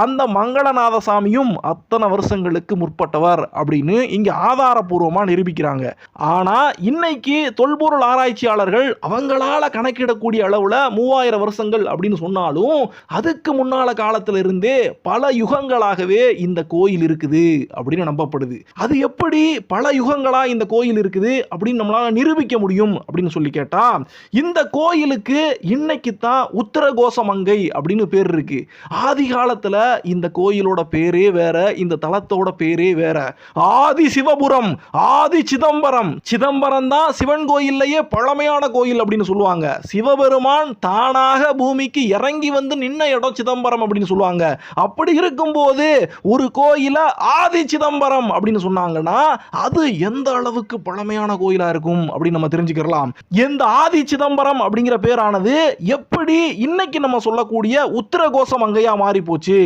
அந்த மங்களநாத சாமியும் அத்தனை வருஷங்களுக்கு முற்பட்டவர் அப்படின்னு இங்க ஆதாரபூர்வமா நிரூபிக்கிறாங்க. ஆனா இன்னைக்கு தொல்பொருள் ஆராய்ச்சியாளர்கள் அவங்களால கணக்கிடக்கூடிய அளவுல மூவாயிரம் வருஷங்கள் அப்படின்னு சொன்னாலும் அதுக்கு முன்னால காலத்துல இருந்தே பல யுகங்களாகவே இந்த கோயில் இருக்குது அப்படின்னு நம்பப்படுது. அது எப்படி பல யுகங்களா இந்த கோயில் இருக்குது அப்படின்னு நம்மளால நிரூபிக்க முடியும் அப்படின்னு சொல்லி கேட்டா இந்த கோயிலுக்கு இன்னைக்கு தான் உத்தரகோசமங்கை அப்படின்னு பேர் இருக்கு. ஆதி காலத்துல இந்த கோயிலோட பேரே வேற இந்த தலத்தோட பேரே வேற. ஆதி சிவபுரம் ஆதி சிதம்பரம். சிதம்பரம் தான் சிவன் கோயில்லையே பழமையான கோயில் அப்படின்னு சொல்லுவாங்க. சிவபெருமான் தானாக பூமிக்கு இறங்கி வந்து நின்ன இடம் சிதம்பரம் அப்படின்னு சொல்லுவாங்க. அப்படி இருக்கும்போது ஒரு கோயில ஆதி சிதம்பரம் அப்படின்னு சொன்னாங்கன்னா அது எந்த அளவுக்கு பழமையான கோயிலா இருக்கும் அப்படின்னு நம்ம தெரிஞ்சுக்கலாம் எந்த ஆதி சிதம்பரம் அப்படிங்கிற பேரானது எப்படி இன்னைக்கு நம்ம சொல்லக்கூடிய உத்தரகோச மங்கையா மாறி போச்சு